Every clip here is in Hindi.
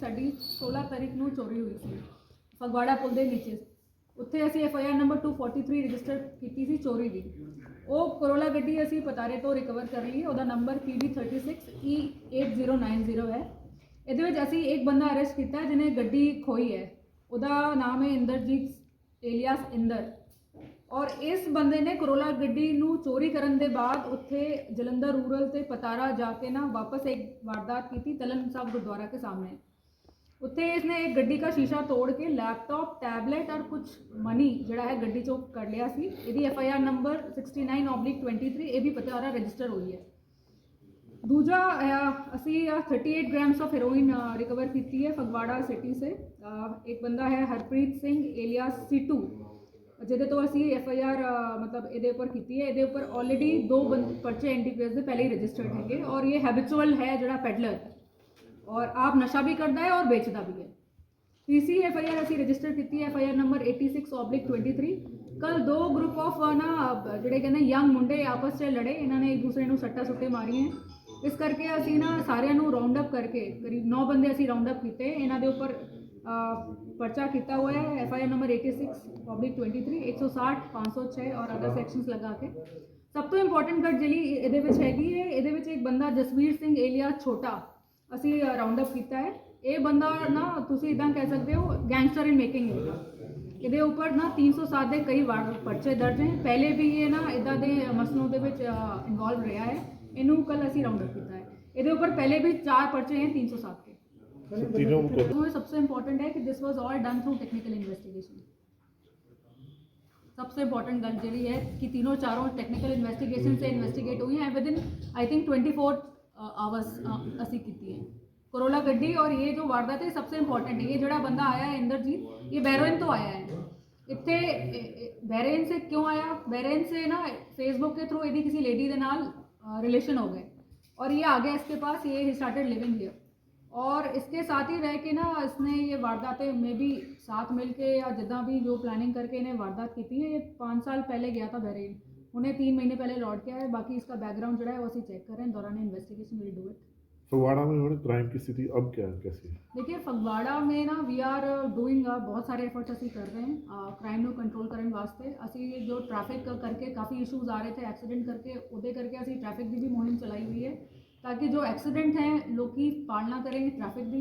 ਸਾਡੀ 16 ਤਾਰੀਖ ਨੂੰ ਚੋਰੀ ਹੋਈ ਸੀ, ਫਗਵਾੜਾ ਪੁਲ ਦੇ ਵਿੱਚ ਉੱਥੇ ਅਸੀਂ F I R number 243 register ਕੀਤੀ ਸੀ ਚੋਰੀ ਦੀ। ਉਹ ਕਰੋਲਾ ਗੱਡੀ ਅਸੀਂ ਪਤਾਰੇ ਤੋਂ ਰਿਕਵਰ ਕਰ ਲਈ ਉਹਦਾ ਨੰਬਰ PB36E8090 e ਹੈ। ਇਹਦੇ ਵਿੱਚ ਅਸੀਂ ਇੱਕ ਬੰਦਾ ਅਰੈਸਟ ਕੀਤਾ ਜਿਹਨੇ ਗੱਡੀ ਖੋਈ ਹੈ। ਉਹਦਾ ਨਾਮ ਹੈ ਇੰਦਰਜੀਤ ਏਲੀਆਸ ਇੰਦਰ। ਔਰ ਇਸ ਬੰਦੇ ਨੇ ਕਰੋਲਾ ਗੱਡੀ ਨੂੰ ਚੋਰੀ ਕਰਨ ਦੇ ਬਾਅਦ ਉੱਥੇ ਜਲੰਧਰ ਰੂਰਲ ਤੇ ਪਤਾਰਾ ਜਾ ਕੇ ਨਾ ਵਾਪਸ ਇੱਕ ਵਾਰਦਾਤ ਕੀਤੀ ਤਲਨ ਸਾਹਿਬ ਗੁਰਦੁਆਰਾ ਕੇ ਸਾਹਮਣੇ। ਉੱਥੇ ਇਸਨੇ ਇੱਕ ਗੱਡੀ ਦਾ ਸ਼ੀਸ਼ਾ ਤੋੜ ਕੇ ਲੈਪਟਾਪ ਟੈਬਲੇਟ ਔਰ ਕੁਝ ਮਨੀ ਜਿਹੜਾ ਹੈ ਗੱਡੀ ਚੋਂ ਕੱਢ ਲਿਆ ਸੀ ਇਹਦੀ ਐਫ ਆਈ ਆਰ ਨੰਬਰ 69/23 ਇਹ ਵੀ ਪਤਾਰਾ ਰਜਿਸਟਰ ਹੋਈ ਹੈ ਦੂਜਾ ਅਹ, ਅਸੀਂ ਅਹ, 38 ਗ੍ਰਾਮਸ ਆਫ ਹੈਰੋਇਨ ਰਿਕਵਰ ਕੀਤੀ ਹੈ ਫਗਵਾੜਾ ਸਿਟੀ ਸੇ ਅਹ, ਇੱਕ ਬੰਦਾ ਹੈ ਹਰਪ੍ਰੀਤ ਸਿੰਘ ਏਲੀਆਸ ਸੀਟੂ ਜਿਹਦੇ ਤੋਂ ਅਸੀਂ ਐਫ ਆਈ ਆਰ ਮਤਲਬ ਇਹਦੇ ਉੱਪਰ ਕੀਤੀ ਹੈ ਇਹਦੇ ਉੱਪਰ ਆਲਰੇਡੀ ਦੋ ਬੰਦ ਪਰਚੇ ਐਨਡੀਪੀਐਸ ਦੇ ਪਹਿਲੇ ਹੀ ਰਜਿਸਟਰਡ ਹੈਗੇ ਔਰ ਇਹ ਹੈਬਿਚੁਅਲ ਹੈ ਜਿਹੜਾ ਪੈਡਲਰ ਔਰ ਆਪ ਨਸ਼ਾ ਵੀ ਕਰਦਾ ਹੈ ਔਰ ਵੇਚਦਾ ਵੀ ਹੈ। ਤੀਸਰੀ ਐਫ ਆਈ ਆਰ ਅਸੀਂ ਰਜਿਸਟਰ ਕੀਤੀ ਹੈ ਐਫ ਆਈ ਆਰ ਨੰਬਰ 86/23 ਕੱਲ ਦੋ ਗਰੁੱਪ ਆਫ ਨਾ ਜਿਹੜੇ ਕਹਿੰਦੇ ਯੰਗ ਮੁੰਡੇ ਆਪਸ 'ਚ ਲੜੇ ਇਹਨਾਂ ਨੇ ਇੱਕ ਦੂਸਰੇ ਨੂੰ ਸੱਟਾ ਸੁੱਟੇ ਮਾਰੀਆਂ। ਇਸ ਕਰਕੇ ਅਸੀਂ ਨਾ ਸਾਰਿਆਂ ਨੂੰ ਰਾਉਂਡ ਅਪ ਕਰਕੇ ਕਰੀਬ 9 ਬੰਦੇ ਅਸੀਂ ਰਾਉਂਡ ਅਪ ਕੀਤੇ। ਇਹਨਾਂ ਦੇ ਉੱਪਰ ਪਰਚਾ ਕੀਤਾ ਹੋਇਆ ਹੈ ਐਫ ਆਈ ਆਰ ਨੰਬਰ 86/23 160 506 ਔਰ ਅਦਰ ਸੈਕਸ਼ਨਸ ਲਗਾ ਕੇ। ਸਭ ਤੋਂ ਇੰਪੋਰਟੈਂਟ ਗੱਲ ਜਿਹੜੀ ਇਹਦੇ ਵਿੱਚ ਹੈਗੀ ਹੈ ਇਹਦੇ ਵਿੱਚ ਇੱਕ ਬੰਦਾ ਜਸਵੀਰ ਸਿੰਘ ਏਲੀਆ ਛੋਟਾ। ਅਸੀਂ ਰਾਉਂਡ ਅਪ ਕੀਤਾ ਹੈ ਇਹ ਬੰਦਾ ਨਾ ਤੁਸੀਂ ਇਦਾਂ ਕਹਿ ਸਕਦੇ ਹੋ ਗੈਂਗਸਟਰ ਇਨ ਮੇਕਿੰਗ ਇਹਦੇ ਉੱਪਰ ਨਾ 307 ਦੇ ਕਈ ਵਾਰ ਪਰਚੇ ਦਰਜ ਹੈ ਪਹਿਲੇ ਵੀ ਇਹ ਨਾ ਇਦਾਂ ਦੇ ਮਸਲੋਂ ਦੇ ਵਿੱਚ ਇਨਵੋਲਵ ਰਿਹਾ ਹੈ ਇਹਨੂੰ ਕੱਲ ਅਸੀਂ ਰਾਉਂਡ ਅਪ ਕੀਤਾ ਹੈ ਇਹਦੇ ਉੱਪਰ ਪਹਿਲੇ ਵੀ ਚਾਰ ਪਰਚੇ हैं 307 के तीनों को तो सबसे इम्पोर्टेंट है कि this was all done through technical investigation सबसे इम्पोर्टेंट गल ਜਿਹੜੀ ਹੈ ਕਿ तीनों चारों टेक्निकल इन्वेस्टिगेशन से इन्वेस्टिगेट हुई हैं within I think 24 hours ਅਸੀਂ ਕੀਤੀ ਹੈ ਕਰੋਲਾ ਗੱਡੀ और ये जो वारदात है सबसे इम्पोर्टेंट है ये ਜਿਹੜਾ ਬੰਦਾ ਆਇਆ ਹੈ इंद्रजीत ये बैरोइन तो आया है ਇੱਥੇ ਬਹਿਰੇਨ ਸੇ ਕਿਉਂ ਆਇਆ ਬਹਿਰੇਨ से ना फेसबुक के थ्रू ਇਹਦੀ किसी लेडी ਦੇ ਨਾਲ रिलेशन हो गए और ये आ गया इसके पास ये स्टार्टेड लिविंग हियर और इसके साथ ही रह के ना इसने ये वारदातें में भी साथ मिल के या जितना भी जो प्लानिंग करके इन्हें वारदात की थी ये पाँच साल पहले गया था बहरीन उन्हें तीन महीने पहले लौट के आया बाकी इसका बैकग्राउंड जो है वो ਅਸੀਂ चेक कर रहे हैं दौरान investigation will do it Phagwara में मैडम क्राइम की स्थिति अब क्या है कैसी है देखिए फगवाड़ा में ना वी आर डूइंग ਬਹੁਤ ਸਾਰੇ ਐਫਰਟਸ ਅਸੀਂ ਕਰ ਰਹੇ ਹਾਂ ਕ੍ਰਾਈਮ ਨੂੰ ਕੰਟਰੋਲ ਕਰਨ ਵਾਸਤੇ ਅਸੀਂ ਜੋ ਟ੍ਰੈਫਿਕ ਕਰਕੇ ਕਾਫੀ ਇਸ਼ੂਜ਼ ਆ ਰਹੇ ਥੇ ਐਕਸੀਡੈਂਟ ਕਰਕੇ ਉਹਦੇ ਕਰਕੇ ਅਸੀਂ ਟ੍ਰੈਫਿਕ ਦੀ ਵੀ ਮੁਹਿੰਮ ਚਲਾਈ हुई है ताकि जो एक्सीडेंट हैं लोग की पालना करेंगे ट्रैफिक की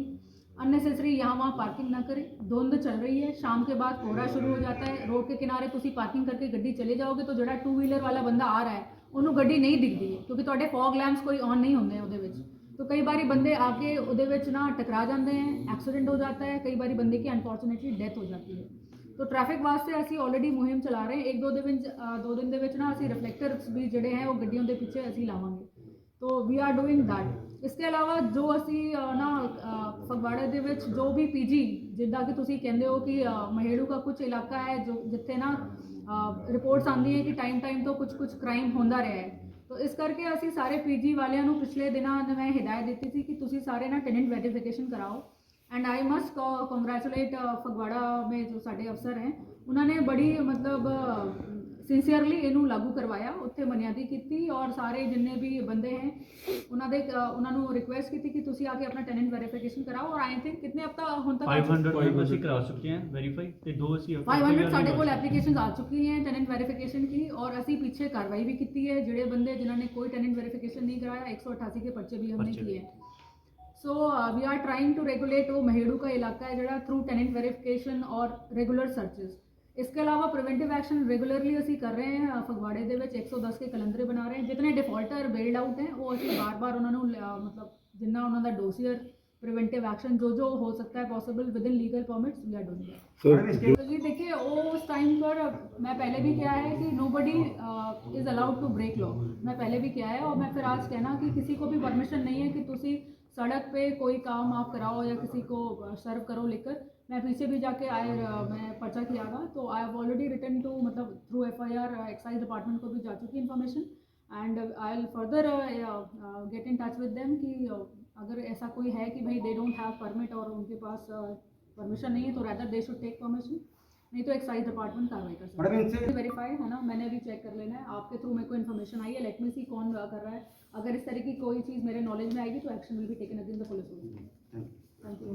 अननेसेसरी यहाँ वहाँ पार्किंग ना करें धुंध चल रही है शाम के बाद कोहरा शुरू हो जाता है रोड के किनारे ਤੁਸੀਂ ਪਾਰਕਿੰਗ ਕਰਕੇ ਗੱਡੀ ਚਲੇ ਜਾਓਗੇ ਤਾਂ ਜਿਹੜਾ ਟੂ ਵੀਲਰ ਵਾਲਾ ਬੰਦਾ ਆ ਰਿਹਾ ਹੈ ਉਹਨੂੰ ਗੱਡੀ ਨਹੀਂ ਦਿਖਦੀ ਹੈ ਕਿਉਂਕਿ ਤੁਹਾਡੇ ਫੌਗ ਲੈਂਪਸ ਕੋਈ ਔਨ ਨਹੀਂ ਹੁੰਦੇ ਉਹਦੇ ਵਿੱਚ तो कई बारी बंदे आके ਉਹਦੇ ਵਿੱਚ ਨਾ ਟਕਰਾ ਜਾਂਦੇ हैं एक्सीडेंट हो जाता है कई बारी बंदे की अनफॉर्चुनेटली डेथ हो जाती है तो ट्रैफिक ਵਾਸਤੇ ਅਸੀਂ ਆਲਰੇਡੀ ਮੁਹਿੰਮ ਚਲਾ ਰਹੇ ਹਾਂ ਇੱਕ ਦੋ ਦਿਨ ਵਿੱਚ ਅ, ਦੋ ਦਿਨ ਦੇ ਵਿੱਚ ਨਾ ਅਸੀਂ ਰਿਫਲੈਕਟਰਸ ਵੀ ਜਿਹੜੇ ਹੈ ਉਹ ਗੱਡੀਆਂ ਦੇ ਪਿੱਛੇ ਅਸੀਂ ਲਾਵਾਂਗੇ ਤੋ ਵੀ ਆਰ ਡੂਇੰਗ ਦੈਟ ਇਸ ਤੋਂ ਇਲਾਵਾ ਜੋ ਅਸੀਂ ਅ, ਨਾ ਅ, ਫਗਵਾੜੇ ਦੇ ਵਿੱਚ ਜੋ ਵੀ ਪੀਜੀ ਜਿੱਦਾਂ ਕਿ ਤੁਸੀਂ ਕਹਿੰਦੇ ਹੋ ਕਿ ਅ, ਮਹੇੜੂ ਦਾ ਕੁਝ ਇਲਾਕਾ ਹੈ ਜੋ ਜਿੱਥੇ ਨਾ ਰਿਪੋਰਟਸ ਆਉਂਦੀ ਹੈ ਕਿ ਟਾਈਮ ਟਾਈਮ ਤੋਂ ਕੁਝ ਕੁਝ ਕ੍ਰਾਈਮ ਹੁੰਦਾ ਰਿਹਾ ਹੈ ਤੋ ਇਸ ਕਰਕੇ ਅਸੀਂ ਸਾਰੇ ਪੀਜੀ ਵਾਲਿਆਂ ਨੂੰ ਪਿਛਲੇ ਦਿਨਾਂ ਮੈਂ ਹਿਦਾਇਤ ਦਿੱਤੀ ਸੀ ਕਿ ਤੁਸੀਂ ਸਾਰੇ ਨਾ ਟੈਨੈਂਟ ਵੈਰੀਫਿਕੇਸ਼ਨ ਕਰਾਓ and I must congratulate Phagwara ਮੇ ਜੋ ਸਾਡੇ ਅਫਸਰ ਹੈ ਉਹਨਾਂ ਨੇ ਬੜੀ ਮਤਲਬ ਸਿੰਸੀਅਰਲੀ ਇਹਨੂੰ ਲਾਗੂ ਕਰਵਾਇਆ ਉੱਥੇ ਬੁਨਿਆਦੀ ਕੀਤੀ ਔਰ ਸਾਰੇ ਜਿੰਨੇ ਵੀ ਬੰਦੇ ਹੈ ਉਹਨਾਂ ਦੇ ਅ, ਉਹਨਾਂ ਨੂੰ ਰਿਕੁਐਸਟ ਕੀਤੀ ਕਿ ਤੁਸੀਂ ਆ ਕੇ ਆਪਣਾ ਟੈਨੈਂਟ ਵੈਰੀਫਿਕੇਸ਼ਨ ਕਰਾਓ ਔਰ ਆਈ ਥਿੰਕ ਕਿੰਨੇ ਹਫਤਾ ਹੁਣ ਤੱਕ 500 ਅਸੀਂ ਕਰਾ ਚੁੱਕੇ ਹਾਂ ਵੈਰੀਫਾਈ ਤੇ ਦੋ ਅਸੀਂ 500 ਸਾਡੇ ਕੋਲ ਐਪਲੀਕੇਸ਼ਨਸ ਆ ਚੁੱਕੀ ਹੈ ਟੈਨੈਂਟ ਵੈਰੀਫਿਕੇਸ਼ਨ की और ਅਸੀਂ ਪਿੱਛੇ ਕਾਰਵਾਈ ਵੀ ਕੀਤੀ ਹੈ ਜਿਹੜੇ ਬੰਦੇ ਜਿਨ੍ਹਾਂ ਨੇ ਕੋਈ ਟੈਨੈਂਟ ਵੈਰੀਫਿਕੇਸ਼ਨ नहीं कराया 188 के पर्चे भी हमने पर्चे किए हैं so we are trying to regulate वो महेड़ू का इलाका है जरा थ्रू टेनेंट वेरिफिकेशन और रेगुलर सर्चेस इसके अलावा प्रिवेंटिव एक्शन रेगुलरली ਅਸੀਂ ਕਰ ਰਹੇ ਹਾਂ ਫਗਵਾੜੇ ਦੇ ਵਿੱਚ 110 ਕੇ ਕਲੰਦਰੇ ਬਣਾ ਰਹੇ ਹਾਂ ਜਿਤਨੇ ਡਿਫਾਲਟਰ ਬੇਲਡ ਆਊਟ ਹੈ ਉਹ ਅਸੀਂ ਬਾਰ-ਬਾਰ ਉਹਨਾਂ ਨੂੰ ਅਹ, ਮਤਲਬ ਜਿੰਨਾ ਉਹਨਾਂ ਦਾ ਡੋਸੀਅਰ प्रिवेंटिव एक्शन जो जो हो सकता है possible within legal permits we are doing that sir तो जी देखिए वो उस टाइम पर मैं पहले भी क्या है कि nobody is allowed to break law मैं पहले भी किया है और मैं फिर आज कहना कि किसी को भी परमिशन नहीं है कि तुसी सड़क पे कोई काम आप कराओ या किसी को सर्व करो लेकर मैं पीछे भी जाके आई मैं पर्चा किया था। तो I have already return to मतलब through F I R excise department को भी जा चुकी information and I will further get in touch with them कि uh, अगर ऐसा कोई है कि भाई दे डोंट हैव परमिट और उनके पास परमिशन नहीं है तो rather they should take permission नहीं तो एक्साइज डिपार्टमेंट कार्रवाई कर सकते वेरीफाई है ना? मैंने अभी चेक कर लेना है। आपके थ्रू मेरे को इन्फॉर्मेशन आई है। लेट मी सी कौन कर रहा है। अगर इस तरह की कोई चीज़ मेरे नॉलेज में आएगी तो action will be taken against the police thank you